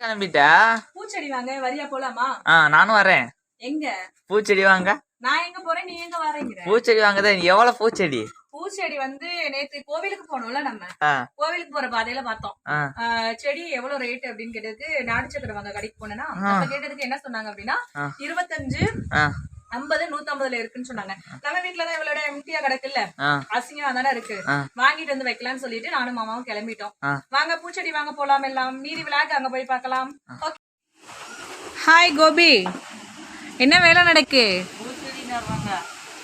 கிளம்பிட்டா? பூச்செடி வாங்க வரியா போலாமா? ஆ நானும் வரேன். எங்க? பூச்செடி வாங்க. நான் எங்க போறேன் நீ எங்க வரேங்கிற? பூச்செடி வாங்கதான் எவ்வளவு பூச்செடி? பூச்செடி வந்து நேத்து கோவிலுக்கு போனோம்ல நம்ம. கோவிலுக்கு போற பாதையில பார்த்தோம். செடி எவ்வளவு ரேட் அப்படின்னு கேட்டதுக்கு நாடு சக்கரை வாங்க கடைக்கு போனேன்னா கேட்டதுக்கு என்ன சொன்னாங்க அப்படின்னா. இருபத்தஞ்சு ஐம்பது நூத்தம்பதுல இருக்குன்னு சொன்னாங்க. நம்ம வீட்டுலதான் இவ்வளவு எம்டியா கிடக்குல்ல அசிங்கமா தானே இருக்கு. வாங்கிட்டு வந்து வைக்கலாம்னு சொல்லிட்டு நானும் மாமாவும் கிளம்பிட்டோம். வாங்க பூச்செடி வாங்க போலாம் எல்லாம். மீதி விழாக்கு அங்க போய் பார்க்கலாம். ஹாய் கோபி. என்ன வேலை நடக்கு?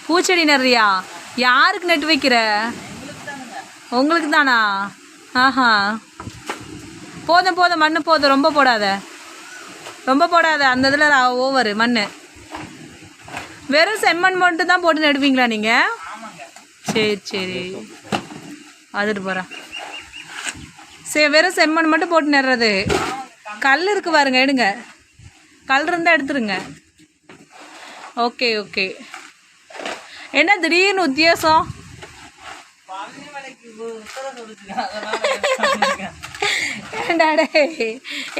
பூச்செடி நிறையா யாருக்கு நட்டு வைக்கிற? உங்களுக்கு தானா? ஆஹா. போதும் போதும். மண்ணு போதும். ரொம்ப போடாத. ரொம்ப போடாத. அந்த இதில் ஓவர் மண் வெறும் செம்மண் மட்டும் தான் போட்டு நடுவீங்களா நீங்கள் சரி சரி. அதுட்டு போகிறேன் சரி வெறும் செம்மண் மட்டும் போட்டு நடுறது. கல் இருக்கு பாருங்க எடுங்க. கல் இருந்தால் எடுத்துருங்க. Okay okay. என்ன திடீர்னு உத்தியாசம்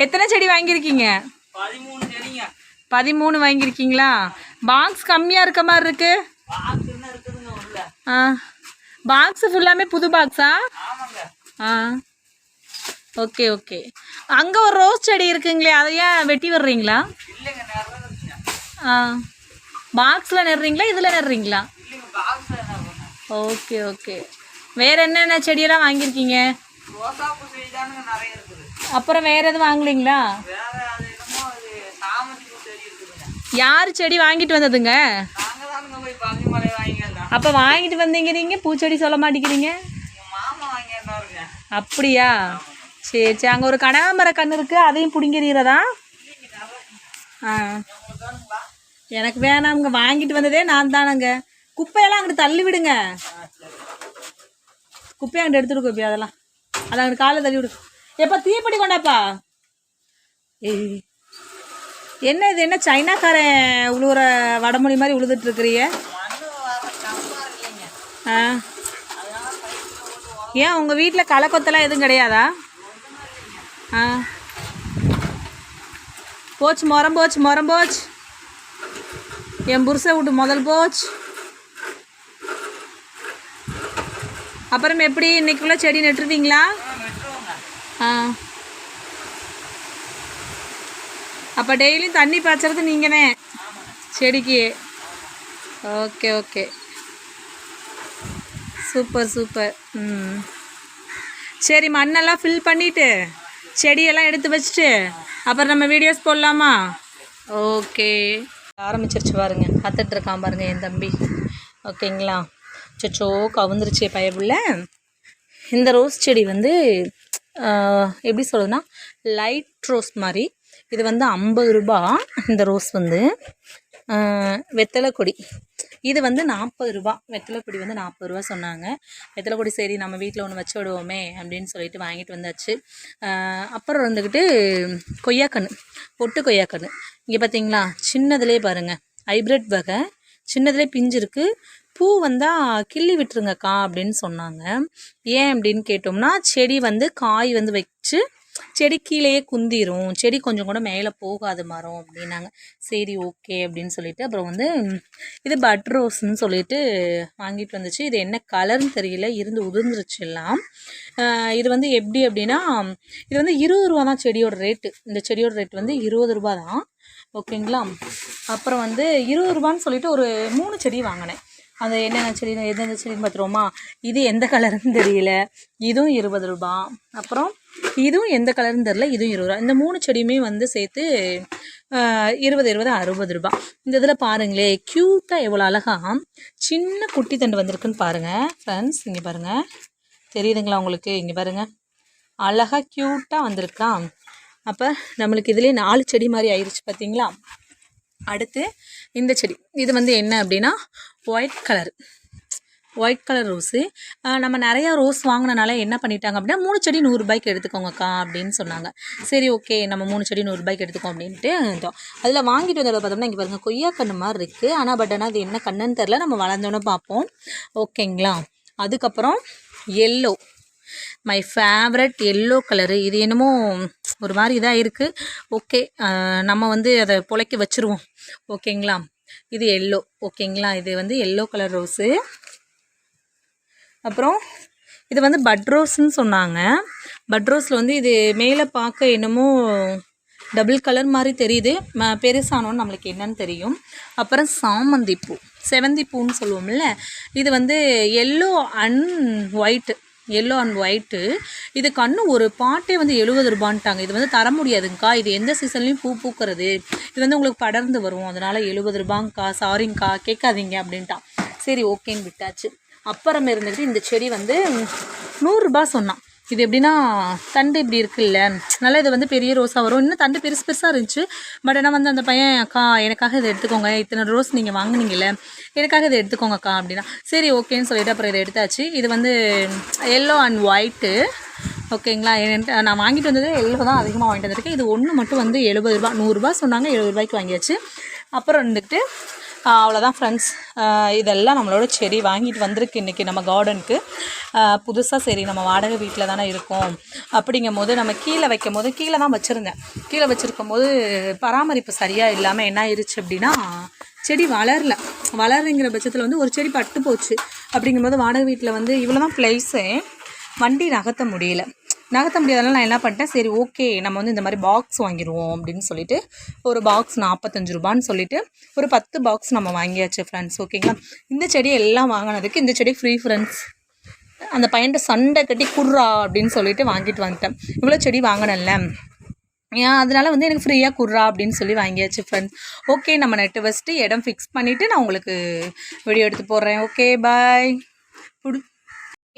எத்தனை செடி வாங்கியிருக்கீங்க? பதிமூணு வாங்கியிருக்கீங்களா? பாக்ஸ் கம்மியாக இருக்க மாதிரி இருக்கு. ஆ. பாக்ஸ் ஃபுல்லாமே புது பாக்ஸா ஆ? ஓகே ஓகே அங்கே ஒரு ரோஸ் செடி இருக்குங்களே அதை ஏன் வெட்டி இருக்குங்க ஆ. பாக்ஸில் நடுறீங்களா இதில் நடுறீங்களா? ஓகே ஓகே வேறு என்னென்ன செடியெல்லாம் வாங்கியிருக்கீங்க? அப்புறம் வேறு எதுவும் வாங்கலீங்களா வேற அது என்னமோ அது சாமந்தி பூ செடி இருக்குதுங்க யார் செடி வாங்கிட்டு வந்ததுங்க? வாங்கி அப்போ வாங்கிட்டு வந்தீங்கிறீங்க பூச்செடி சொல்ல மாட்டேங்கிறீங்க? அப்படியா? சரி சரி. அங்கே ஒரு கனகாம்பர கன்று இருக்குது அதையும் பிடிங்கிறீரதா ஆ. எனக்கு வேணாம்ங்க வாங்கிட்டு வந்ததே நான் தானங்க. குப்பையெல்லாம் அங்கிட்டு தள்ளி விடுங்க. குப்பையை அங்கிட்டு எடுத்துட்டு கோப்பி அதெல்லாம். அதை அங்கிட்டு காலை தள்ளி விடு. எப்போ தீப்பெட்டி கொண்டாப்பா? ஏய் என்ன இது என்ன சைனாக்காரன் உழுவுற வடமொழி மாதிரி உழுதுட்டுருக்குறிய ஆ. ஏன் உங்கள் வீட்டில் களை கொத்தெல்லாம் எதுவும் கிடையாதா? ஆ. போச்சு மரம் போச்சு மரம் போச்சு. என் புருஷை விட்டு முதல் போச்சு. அப்புறம் எப்படி இன்னைக்குள்ள செடி நட்டுருவீங்களா? ஆ. அப்போ டெய்லியும் தண்ணி பாய்ச்சறது நீங்கள் செடிக்கு. ஓகே ஓகே சூப்பர் சூப்பர் ம். சரி மண்ணெல்லாம் ஃபில் பண்ணிவிட்டு செடியெல்லாம் எடுத்து வச்சுட்டு அப்புறம் நம்ம வீடியோஸ் போடலாமா? ஓகே ஆரம்பிச்சிருச்சு பாருங்க. கத்துட்டு இருக்கான் பாருங்க என் தம்பி. ஓகேங்களா சொச்சோ கவுந்துருச்சு பயப்புள்ள இந்த ரோஸ் செடி வந்து எப்படி சொல்றதுன்னா லைட் ரோஸ் மாதிரி இது வந்து ஐம்பது ரூபா இந்த ரோஸ் வந்து. வெத்தலை கொடி. இது வந்து நாற்பது ரூபா. வெத்தலை கொடி வந்து நாற்பது ரூபா சொன்னாங்க. வெத்தலை கொடி சரி நம்ம வீட்டில் ஒன்று வச்சு விடுவோமே அப்படின்னு சொல்லிட்டு வாங்கிட்டு வந்தாச்சு. அப்புறம் வந்துக்கிட்டு கொய்யாக்கன்று பொட்டு கொய்யாக்கன்று இங்கே பார்த்தீங்களா சின்னதுலேயே பாருங்கள் ஹைப்ரிட் வகை. சின்னதுலேயே பிஞ்சு இருக்குது பூ வந்தால் கிள்ளி விட்டுருங்கக்கா அப்படின்னு சொன்னாங்க. ஏன் அப்படின்னு கேட்டோம்னா செடி வந்து காய் வந்து வச்சு செடி கீழேயே குந்திரும். செடி கொஞ்சம் கூட மேலே போகாது மரம் அப்படின்னாங்க. சரி ஓகே அப்படின்னு சொல்லிட்டு அப்புறம் வந்து இது பட் ரோஸ்ன்னு சொல்லிட்டு வாங்கிட்டு வந்துச்சு. இது என்ன கலர்னு தெரியல. இருந்து உதிர்ந்துருச்சு எல்லாம். இது வந்து எப்படி அப்படின்னா இது வந்து இருபது ரூபா தான் செடியோட ரேட்டு இந்த செடியோட ரேட் வந்து இருபது ரூபா தான். ஓகேங்களா அப்புறம் வந்து இருபது ரூபான்னு சொல்லிட்டு ஒரு மூணு செடி வாங்கினேன். அது என்னென்ன செடி எந்தெந்த செடின்னு பார்த்துருவோமா? இது எந்த கலருன்னு தெரியல. இதுவும் இருபது ரூபா. அப்புறம் இதுவும் எந்த கலர்னு தெரில இதுவும் இருபது ரூபா. இந்த மூணு செடியுமே வந்து சேர்த்து இருபது இருபது அறுபது ரூபா. இந்த இதில் பாருங்களே க்யூட்டாக எவ்வளோ அழகா சின்ன குட்டி தண்டு வந்திருக்குன்னு பாருங்கள் ஃப்ரெண்ட்ஸ் இங்கே பாருங்கள் தெரியுதுங்களா உங்களுக்கு? இங்கே பாருங்கள் அழகாக க்யூட்டாக வந்திருக்கா. அப்போ நம்மளுக்கு இதுலேயே நாலு செடி மாதிரி ஆயிடுச்சு பார்த்தீங்களா அடுத்து இந்த செடி. இது வந்து என்ன அப்படின்னா white colour white colour rose நம்ம நிறையா ரோஸ் வாங்கினனால என்ன பண்ணிட்டாங்க அப்படின்னா மூணு செடி நூறுரூபாய்க்கு எடுத்துக்கோங்கக்கா அப்படின்னு சொன்னாங்க. சரி ஓகே நம்ம மூணு செடி நூறுரூபாய்க்கு எடுத்துக்கோம் அப்படின்ட்டு இருந்தோம் அதில் வாங்கிட்டு வந்ததில் பார்த்தோம்னா இங்கே பாருங்கள் கொய்யா கன்று மாதிரி இருக்குது ஆனால் பட் ஆனால் அது என்ன கண்ணுன்னு தெரில நம்ம வளர்ந்தோன்னே பார்ப்போம். ஓகேங்களா அதுக்கப்புறம் yellow my favourite yellow colour இது என்னமோ ஒரு மாதிரி இதாக இருக்குது ஓகே நம்ம வந்து அதை புழைக்க வச்சுருவோம். ஓகேங்களா இது எல்லோ ஓகேங்களா இது வந்து எல்லோ கலர் ரோஸு அப்புறம் இது வந்து பட்ரோஸ்ன்னு சொன்னாங்க. பட்ரோஸில் வந்து இது மேலே பார்க்க என்னமோ டபுள் கலர் மாதிரி தெரியுது. ம பெருசானோன்னு நம்மளுக்கு என்னன்னு தெரியும். அப்புறம் சாமந்தி பூ செவந்தி பூன்னு சொல்லுவோம்ல இது வந்து yellow and white yellow and white இது கண்ணு ஒரு பாட்டே வந்து எழுபது ரூபான்ட்டாங்க. இது வந்து தர முடியாதுங்கக்கா இது எந்த சீசன்லேயும் பூ பூக்கிறது. இது வந்து உங்களுக்கு படர்ந்து வரும். அதனால் எழுபது ரூபாங்க்கா சாரிங்க்கா கேட்காதீங்க அப்படின்ட்டான். சரி ஓகேன்னு விட்டாச்சு. அப்புறம் இருந்துக்கிட்டு இந்த செடி வந்து நூறுரூபா சொன்னான். இது எப்படின்னா தண்டு இப்படி இருக்குல்ல. நல்லா இது வந்து பெரிய ரோஸாக வரும். இன்னும் தண்டு பெருசு பெருசாக இருந்துச்சு. பட் ஆனால் வந்து அந்த பையன் அக்கா எனக்காக இதை எடுத்துக்கோங்க. இத்தனை ரோஸ் நீங்கள் வாங்கினீங்கல்ல. எனக்காக இதை எடுத்துக்கோங்க அக்கா அப்படின்னா. சரி ஓகேன்னு சொல்லிட்டு அப்புறம் இதை எடுத்தாச்சு. இது வந்து எல்லோ அண்ட் ஒயிட்டு ஓகேங்களா? நான் வாங்கிட்டு வந்தது எல்லோ தான் அதிகமாக வாங்கிட்டு வந்திருக்கேன். இது ஒன்று மட்டும் வந்து எழுபது ரூபா நூறுரூபா சொன்னாங்க. எழுபது ரூபாய்க்கு வாங்கியாச்சு. அப்புறம் வந்துட்டு அவ்வளோதான் ஃப்ரெண்ட்ஸ் இதெல்லாம் நம்மளோட செடி வாங்கிட்டு வந்திருக்கு இன்றைக்கி நம்ம கார்டனுக்கு புதுசாக சரி நம்ம வாடகை வீட்டில் தானே இருக்கோம். அப்படிங்கும் போது நம்ம கீழே வைக்கும் போது கீழே தான் வச்சுருந்தேன். கீழே வச்சுருக்கும் போது பராமரிப்பு சரியாக இல்லாமல் என்ன ஆயிடுச்சு அப்படின்னா செடி வளரல. வளருங்கிற பட்சத்தில் வந்து ஒரு செடி பட்டு போச்சு. அப்படிங்கும்போது வாடகை வீட்டில் வந்து இவ்வளோ தான் ப்ளேஸு வண்டி நகர்த்த முடியல. நகர்த்த முடியாதனால நான் என்ன பண்ணிட்டேன் சரி ஓகே நம்ம வந்து இந்த மாதிரி பாக்ஸ் வாங்கிடுவோம் அப்படின்னு சொல்லிட்டு ஒரு பாக்ஸ் நாற்பத்தஞ்சு ரூபான்னு சொல்லிட்டு ஒரு பத்து பாக்ஸ் நம்ம வாங்கியாச்சு ஃப்ரெண்ட்ஸ் ஓகேங்களா இந்த செடியை எல்லாம் வாங்கினதுக்கு இந்த செடி ஃப்ரீ ஃப்ரெண்ட்ஸ் அந்த பையன்ட்ட சண்டை கட்டி குர்ரா அப்படின்னு சொல்லிட்டு வாங்கிட்டு வந்துட்டேன். இவ்வளோ செடி வாங்கினேன்ல. ஏன் அதனால வந்து எனக்கு ஃப்ரீயாக குர்ரா அப்படின்னு சொல்லி வாங்கியாச்சு ஃப்ரெண்ட்ஸ் ஓகே நம்ம நெட்டு வச்சுட்டு இடம் ஃபிக்ஸ் பண்ணிவிட்டு நான் உங்களுக்கு வீடியோ எடுத்து போடுறேன். ஓகே பாய்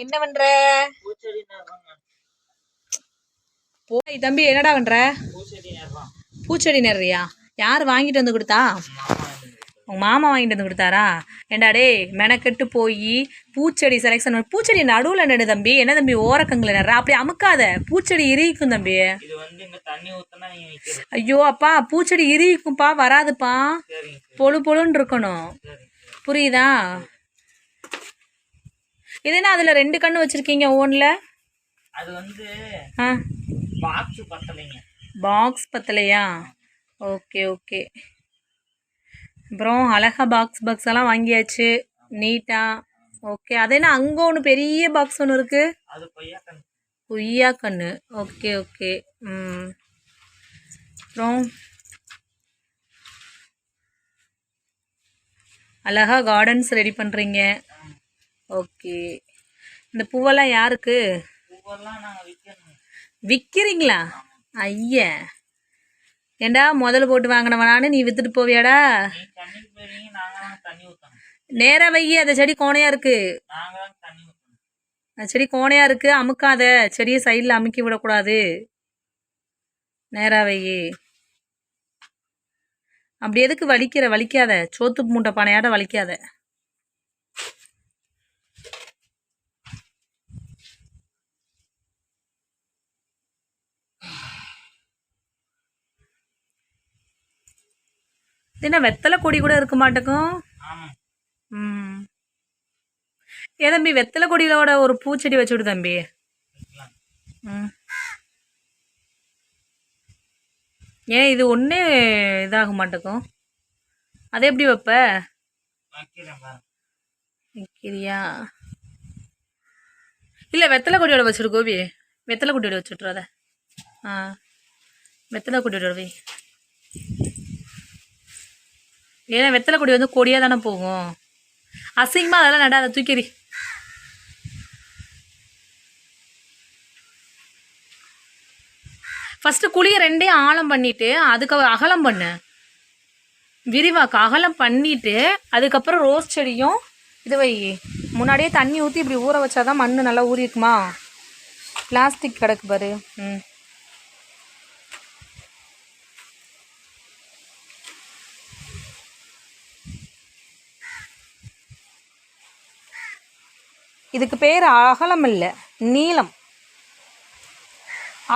என்ன பண்ணுற பூச்செடி தம்பி என்னடா பண்ற? பூச்செடி நேரம் பூச்செடி நடுறியா யார் வாங்கிட்டு வந்து கொடுத்தா? உங்க மாமா வாங்கிட்டு வந்து கொடுத்தாரா? ஏண்டா டேய் மெனக்கெட்டு போய் பூச்செடி செலெக்ஷன் பூச்செடி நடுவில் நடு தம்பி. என்ன தம்பி ஓரக்கங்கில் நடுற அப்படி அமுக்காத. பூச்செடி இரிக்கும் தம்பி. ஐயோ அப்பா பூச்செடி இரிக்கும்ப்பா வராதுப்பா. பொழு பொழுன்னு இருக்கணும். புரியுதா? இது என்ன அதில் ரெண்டு கண்ணு வச்சுருக்கீங்க ஓனில்? அது வந்து பாக்ஸ் பத்தலைங்க. பாக்ஸ் பத்தலையா? Okay okay. அப்புறம் அழகா பாக்ஸ் பாக்ஸ் எல்லாம் வாங்கியாச்சு. நீட்டாக ஓகே. அது என்ன அங்கே ஒன்று பெரிய பாக்ஸ் ஒன்று இருக்குது அது கொய்யாக்கன் கொய்யா கன்று ஓகே ஓகே. ம். அப்புறம் அழகா கார்டன்ஸ் ரெடி பண்ணுறீங்க ஓகே. இந்த பூவெல்லாம் யாருக்கு? விற்கிறீங்களா ஐயா. ஏண்டா முதல்ல போட்டு வாங்கினவனானு நீ வித்துட்டு போவியாடா? நேரா வையி அந்த செடி கோணையா இருக்கு. அந்த செடி கோணையா இருக்கு அமுக்காத. செடியை சைடில் அமுக்கி விடக்கூடாது. நேரா வையி அப்படி எதுக்கு வலிக்கிற? வலிக்காத. சோத்து மூட்டை பானையாட வலிக்காத. என்ன வெத்தலை கொடி கூட இருக்க மாட்டேக்கும். ம். ஏ தம்பி வெத்தலை கொடியிலோட ஒரு பூச்செடி வச்சு விடு தம்பி. ம். ஏன் இது ஒன்றே இதாக மாட்டேக்கும்? அதை எப்படி வைப்ப? வைக்கிறியா? இல்லை வெத்தலை கொடியோட வச்சுடு கோபி. வெத்தலை கொடியோட வச்சுட்றாத ஆ. வெத்தலை கொடியோட வை. ஏன்னா வெத்தலை கொடி வந்து கொடியாக தானே போகும். அசிங்கமாக அதெல்லாம் நடாத தூக்கிரி ஃபஸ்ட்டு குழியை ரெண்டையும் ஆழம் பண்ணிவிட்டு அதுக்கு அகலம் பண்ணு. விரிவாக்கு அகலம் பண்ணிவிட்டு அதுக்கப்புறம் ரோஸ் செடியும் இது வை முன்னாடியே தண்ணி ஊற்றி இப்படி ஊற வச்சாதான் மண் நல்லா ஊறி இருக்குமா பிளாஸ்டிக் கிடக்கு பாரு. ம். இதுக்கு பேர் அகலம் இல்லை நீளம்.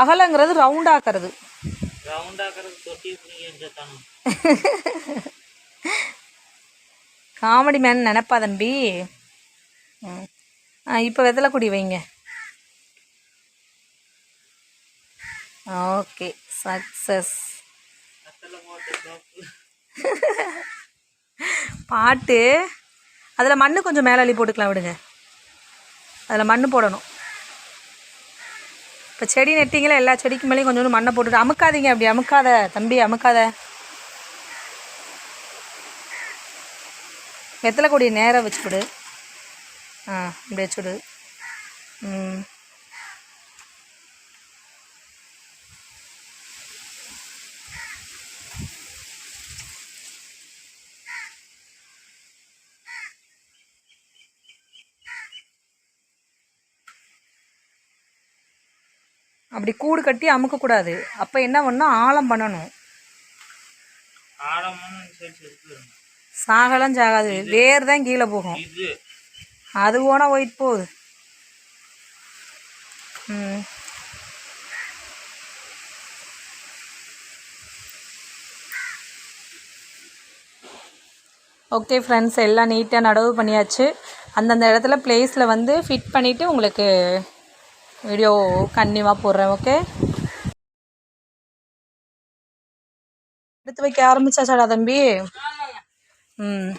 அகலங்கிறது ரவுண்டாக்குறது காமெடி மேன் நினப்பா தம்பி இப்போ வெத்தலை கொடி வைங்க. ஓகே சக்ஸஸ் பாட்டு. அதில் மண் கொஞ்சம் மேலே அள்ளி போட்டுக்கலாம் விடுங்க. அதில் மண் போடணும். இப்போ செடி நெட்டிங்களா? எல்லா செடிக்கு மேலேயும் கொஞ்சோண்டு மண்ணை போட்டுட்டு அமுக்காதீங்க அப்படி அமுக்காத. தம்பி அமுக்காத. வெத்தலை கொடியை நேராக வச்சுவிடு ஆ இப்படி வச்சுடு ம். அப்படி கூடு கட்டி அமுக்கக்கூடாது. அப்போ என்ன பண்ணணும் ஆழம் பண்ணணும். சாகலாம் சாகாது. வேர் தான் கீழே போகும். அது போனால் போயிட்டு போகுது. ம். ஓகே ஃப்ரெண்ட்ஸ் எல்லாம் நீட்டாக நடவு பண்ணியாச்சு. அந்தந்த இடத்துல பிளேஸில் வந்து ஃபிட் பண்ணிவிட்டு உங்களுக்கு வீடியோ கன்னிவா போடுறேன் ஓகே எடுத்து வைக்க ஆரம்பிச்சாச்சாடா தம்பி? ம்.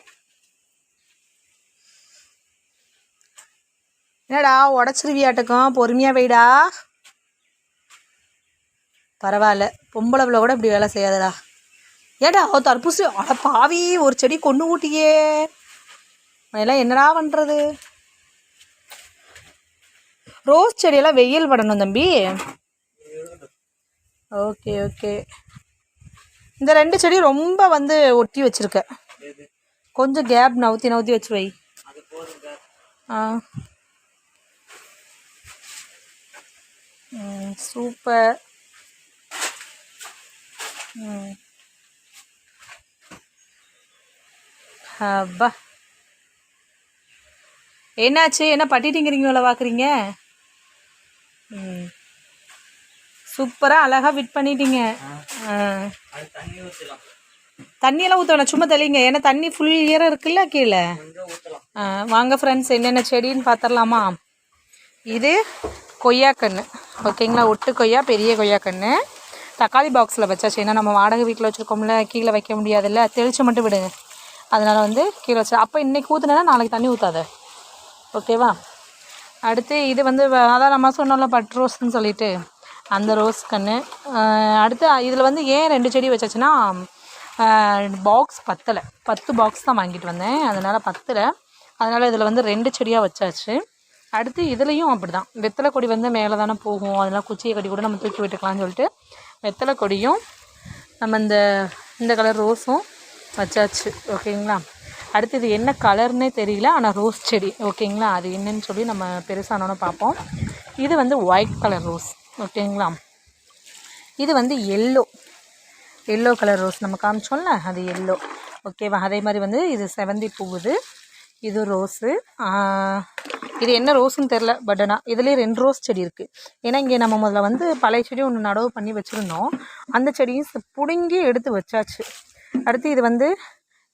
என்னடா உடச்சிருவியாட்டுக்கும்? பொறுமையாக வைடா. பரவாயில்ல. பொம்பளை பிள்ளை கூட இப்படி வேலை செய்யாதடா. ஏடா தர்பூசி தர்பூசணி அட பாவி ஒரு செடி கொண்டு ஊட்டியே. எல்லாம் என்னடா பண்ணுறது ரோஸ் செடியெல்லாம் வெயில் படணும் தம்பி. Okay okay. இந்த ரெண்டு செடி ரொம்ப வந்து ஒட்டி வச்சுருக்க. கொஞ்சம் கேப் நவுத்தி நவுத்தி வச்சு வை. ஆ. சூப்பர். ம். அப்பா என்னாச்சு? என்ன பட்டிட்டிங்கிறீங்களா பார்க்குறீங்க சூப்பராக அழகாக ஃபிட் பண்ணிட்டீங்க. தண்ணி தண்ணியெல்லாம் ஊற்ற வேணாம் சும்மா தெளிங்க. ஏன்னா தண்ணி ஃபுல் ஈரம் இருக்குல்ல கீழே? வாங்க ஃப்ரெண்ட்ஸ் என்னென்ன செடின்னு பார்த்துடலாமா இது கொய்யாக்கன்று ஓகேங்களா? ஒட்டு கொய்யா பெரிய கொய்யாக்கன்று தக்காளி பாக்ஸில் வச்சாச்சு. ஏன்னா நம்ம வாடகை வீட்டில் வச்சுருக்கோம்ல கீழே வைக்க முடியாதுல்ல. தெளித்து மட்டும் விடுங்க. அதனால் வந்து கீழே வச்சு அப்போ இன்றைக்கி ஊற்றுனா நாளைக்கு தண்ணி ஊற்றாத ஓகேவா? அடுத்து இது வந்து அதான் நம்ம சொன்னோம்ல பட் ரோஸ்ன்னு சொல்லிட்டு. அந்த ரோஸ் கன்று அடுத்து இதில் வந்து ஏன் ரெண்டு செடி வச்சாச்சுன்னா பாக்ஸ் பத்தலை. பத்து பாக்ஸ் தான் வாங்கிட்டு வந்தேன். அதனால் பத்தலை. அதனால் இதில் வந்து ரெண்டு செடியாக வச்சாச்சு. அடுத்து இதுலேயும் அப்படி தான் வெத்தலை கொடி வந்து மேலே தானே போகும். அதெல்லாம் குச்சியை கடி கூட நம்ம தூக்கி விட்டுக்கலாம்னு சொல்லிட்டு வெத்தலை கொடியும் நம்ம இந்த இந்த கலர் ரோஸும் வச்சாச்சு. ஓகேங்களா? அடுத்து இது என்ன கலர்னே தெரியல ஆனால் ரோஸ் செடி. ஓகேங்களா அது என்னன்னு சொல்லி நம்ம பெருசானோன்னு பார்ப்போம். இது வந்து ஒயிட் கலர் ரோஸ் ஓகேங்களா இது வந்து எல்லோ எல்லோ கலர் ரோஸ் நம்ம காமிச்சோம்ல அது எல்லோ ஓகேவா அதே மாதிரி வந்து இது செவந்தி பூவுது. இது ரோஸு இது என்ன ரோஸுன்னு தெரில பட் ஆனால் இதுலேயே ரெண்டு ரோஸ் செடி இருக்குது ஏன்னா இங்கே நம்ம முதல்ல வந்து பழைய செடி ஒன்று நடவு பண்ணி வச்சுருந்தோம். அந்த செடியும் பிடுங்கி எடுத்து வச்சாச்சு. அடுத்து இது வந்து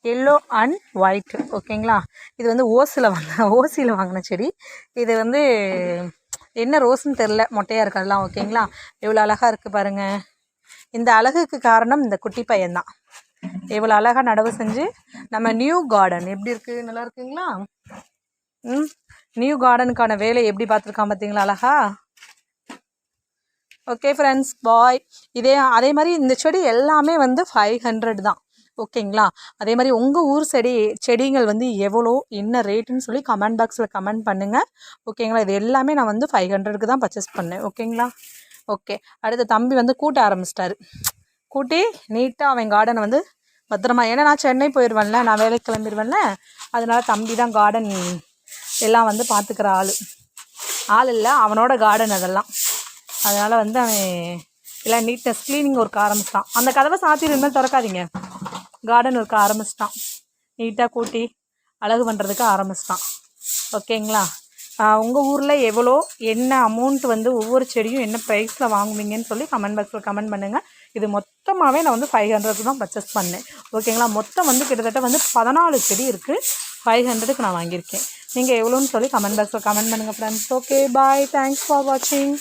எல்லோ அண்ட் ஒயிட் ஓகேங்களா இது வந்து ஓசில் வாங்கின ஓசியில் வாங்கின செடி. இது வந்து என்ன ரோஸ்ன்னு தெரில மொட்டையாக இருக்கிறதுலாம் ஓகேங்களா எவ்வளோ அழகாக இருக்குது பாருங்கள் இந்த அழகுக்கு காரணம் இந்த குட்டி பையன்தான். எவ்வளோ அழகாக நடவு செஞ்சு நம்ம நியூ கார்டன் எப்படி இருக்குது நல்லா இருக்குங்களா? ம்? நியூ கார்டனுக்கான வேலை எப்படி பார்த்துருக்கான் பார்த்தீங்களா அழகா? ஓகே ஃப்ரெண்ட்ஸ் பாய் இதே அதே மாதிரி இந்த செடி எல்லாமே வந்து ஃபைவ் ஹண்ட்ரட் தான். ஓகேங்களா? அதே மாதிரி உங்கள் ஊர் செடி செடிகள் வந்து எவ்வளோ என்ன ரேட்டுன்னு சொல்லி கமெண்ட் பாக்ஸில் கமெண்ட் பண்ணுங்கள் ஓகேங்களா? இது எல்லாமே நான் வந்து ஃபைவ் ஹண்ட்ரடுக்கு தான் பர்ச்சேஸ் பண்ணேன். ஓகேங்களா? ஓகே. அடுத்து தம்பி வந்து கூட்ட ஆரம்பிச்சிட்டாரு. கூட்டி நீட்டாக அவன் கார்டனை வந்து பத்திரமா ஏன்னா நான் சென்னை போயிடுவேன்ல நான் வேலைக்கு கிளம்பிடுவேன்ல அதனால தம்பி தான் கார்டன் எல்லாம் வந்து பார்த்துக்கிற ஆள். ஆள் இல்லை அவனோட கார்டன் அதெல்லாம். அதனால் வந்து அவன் இல்லை நீட்னஸ் க்ளீனிங் ஒர்க் ஆரம்பிச்சிட்டான். அந்த கதவை சாத்தி இனிமேல் திறக்காதீங்க. கார்டன் ஒர்க் ஆரம்பிச்சிட்டான். நீட்டாக கூட்டி அழகு பண்ணுறதுக்கு ஆரம்பிச்சிட்டான். ஓகேங்களா உங்கள் ஊரில் எவ்வளோ என்ன அமௌண்ட் வந்து ஒவ்வொரு செடியும் என்ன ப்ரைஸில் வாங்குவீங்கன்னு சொல்லி கமெண்ட் பாக்ஸில் கமெண்ட் பண்ணுங்கள் இது மொத்தமாகவே நான் வந்து ஃபைவ் ஹண்ட்ரடுக்கு தான் பர்ச்சேஸ் பண்ணேன். ஓகேங்களா மொத்தம் வந்து கிட்டத்தட்ட வந்து பதினாலு செடி இருக்குது ஃபைவ் ஹண்ட்ரடுக்கு நான் வாங்கியிருக்கேன். நீங்கள் எவ்வளோன்னு சொல்லி கமெண்ட் பாக்ஸில் கமெண்ட் பண்ணுங்கள் friends okay bye thanks for வாட்சிங்